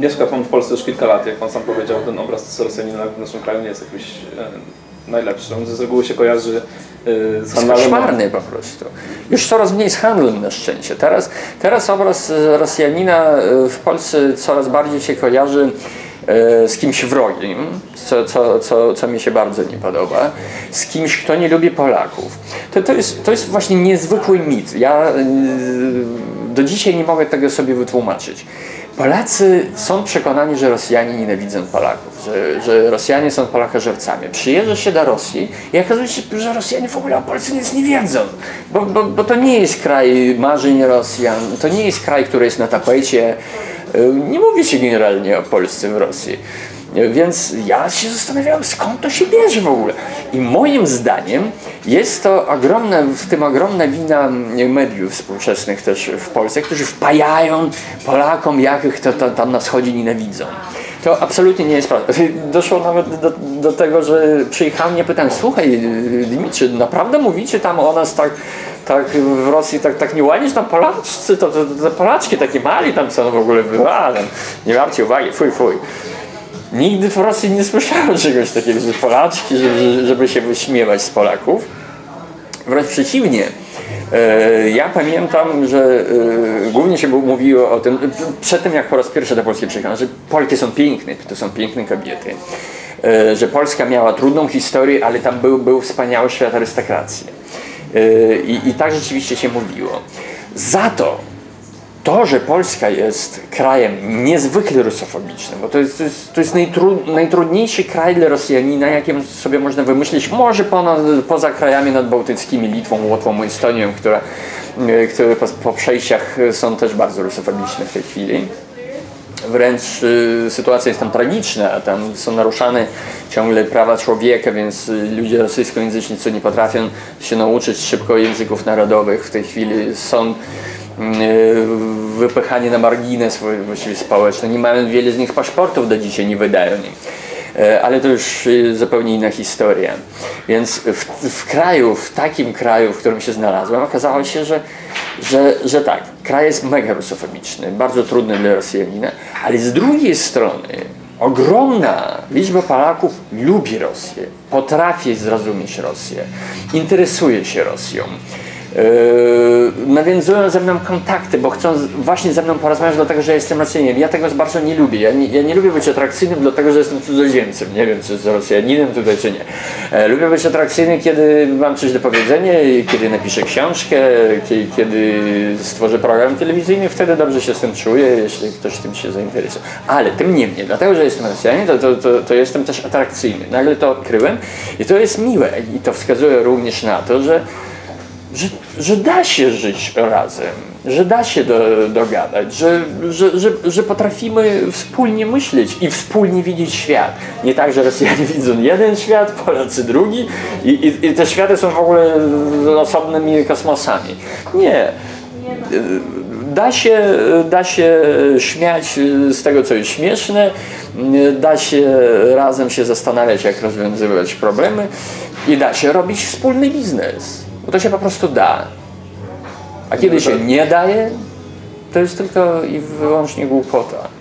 mieszka pan w Polsce już kilka lat, jak pan sam powiedział, ten obraz Rosjanina w naszym kraju nie jest jakiś e, najlepszy. On z reguły się kojarzy e, z Jest handlem. koszmarny po prostu. Już coraz mniej z handlem na szczęście. Teraz, teraz obraz e, Rosjanina w Polsce coraz bardziej się kojarzy z kimś wrogim, co, co, co, co mi się bardzo nie podoba, z kimś, kto nie lubi Polaków. To, to, jest, to jest właśnie niezwykły mit. Ja do dzisiaj nie mogę tego sobie wytłumaczyć. Polacy są przekonani, że Rosjanie nienawidzą Polaków, że, że Rosjanie są Polakożercami. Przyjeżdża się do Rosji i okazuje się, że Rosjanie w ogóle o Polsce nic nie wiedzą, bo, bo, bo to nie jest kraj marzeń Rosjan, to nie jest kraj, który jest na tapecie. Y, Nie mówi się generalnie o Polsce w Rosji. Więc ja się zastanawiałem, skąd to się bierze w ogóle. I moim zdaniem jest to ogromna, w tym ogromna wina mediów współczesnych też w Polsce, którzy wpajają Polakom, jakich to, to tam na wschodzie nienawidzą. To absolutnie nie jest prawda. Doszło nawet do, do tego, że przyjechałem i pytałem, słuchaj Dimitrzy, naprawdę mówicie tam o nas tak, tak w Rosji tak, tak nie ładnie, że tam Polaczcy, to, to, to Polaczki takie mali tam są w ogóle wywane. Nie martwcie uwagi, fuj, fuj. Nigdy w Rosji nie słyszałem czegoś takiego, że Polaczki, żeby, żeby się wyśmiewać z Polaków. Wręcz przeciwnie. E, Ja pamiętam, że e, głównie się mówiło o tym, przed tym jak po raz pierwszy do Polski przyjechałem, że Polki są piękne, to są piękne kobiety. E, Że Polska miała trudną historię, ale tam był, był wspaniały świat arystokracji. I, I tak rzeczywiście się mówiło. Za to to, że Polska jest krajem niezwykle rusofobicznym, bo to jest, to jest, to jest najtru, najtrudniejszy kraj dla Rosjanina, jakim sobie można wymyślić, może ponad, poza krajami nadbałtyckimi, Litwą, Łotwą, Estonią, które, e, które po, po przejściach są też bardzo rusofobiczne w tej chwili. Wręcz y, sytuacja jest tam tragiczna, tam są naruszane ciągle prawa człowieka, więc y, ludzie rosyjskojęzyczni, co nie potrafią się nauczyć szybko języków narodowych, w tej chwili są wypychani na margines właściwie społeczny. Nie mają wiele z nich paszportów do dzisiaj, nie wydają im. E, Ale to już y, zupełnie inna historia. Więc w, w kraju, w takim kraju, w którym się znalazłem, okazało się, że, że, że tak, kraj jest mega rusofobiczny, bardzo trudny dla Rosjanina, ale z drugiej strony ogromna liczba Polaków lubi Rosję, potrafi zrozumieć Rosję, interesuje się Rosją. Yy, nawiązują ze mną kontakty, bo chcą z- właśnie ze mną porozmawiać, dlatego że jestem Rosjaninem. Ja tego bardzo nie lubię. Ja nie, ja nie lubię być atrakcyjnym, dlatego że jestem cudzoziemcem. Nie wiem, czy jest Rosjaninem tutaj, czy nie. E, lubię być atrakcyjny, kiedy mam coś do powiedzenia, kiedy napiszę książkę, kiedy, kiedy stworzę program telewizyjny, wtedy dobrze się z tym czuję, jeśli ktoś tym się zainteresuje. Ale tym niemniej, dlatego że jestem Rosjaninem, to, to, to, to jestem też atrakcyjny. Nagle to odkryłem i to jest miłe. I to wskazuje również na to, że że, że da się żyć razem, że da się do, dogadać, że, że, że, że potrafimy wspólnie myśleć i wspólnie widzieć świat. Nie tak, że Rosjanie widzą jeden świat, Polacy drugi i, i, i te światy są w ogóle osobnymi kosmosami. Nie. Da się, da się śmiać z tego, co jest śmieszne, da się razem się zastanawiać, jak rozwiązywać problemy i da się robić wspólny biznes. Bo to się po prostu da. A kiedy się nie daje, to jest tylko i wyłącznie głupota.